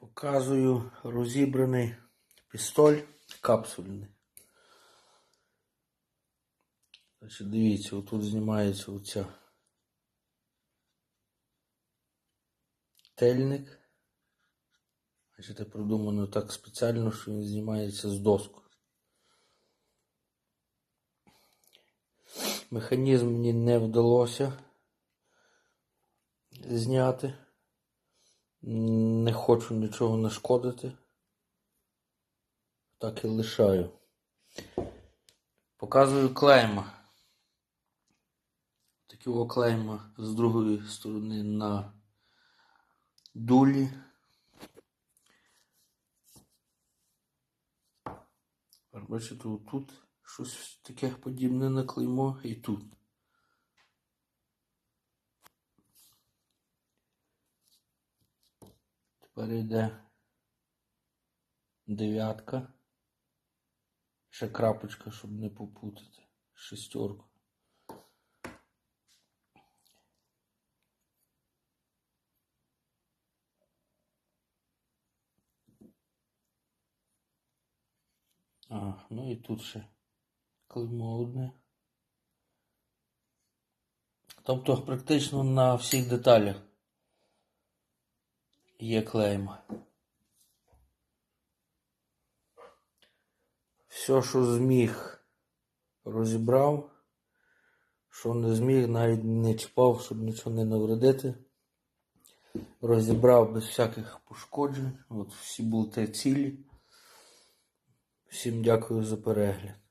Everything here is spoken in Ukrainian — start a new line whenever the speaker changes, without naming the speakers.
Показую розібраний пістоль капсульний. Значить, дивіться, отут знімається оця тельник. Бачите, продумано так спеціально, що він знімається з доску. Механізм мені не вдалося зняти. Не хочу нічого нашкодити. Так і лишаю. Показую клейма. Такі клейма з другої сторони на дулі. Бачите, тут щось таке подібне на клеймо і тут. Тепер йде дев'ятка. Ще крапочка, щоб не попутати. Шестерку. А, ну і тут ще клеймо одне. Тобто практично на всіх деталях є клейм. Все, що зміг, розібрав. Що не зміг, навіть не чіпав, щоб нічого не навредити. Розібрав без всяких пошкоджень. От всі болти цілі. Всім дякую за перегляд.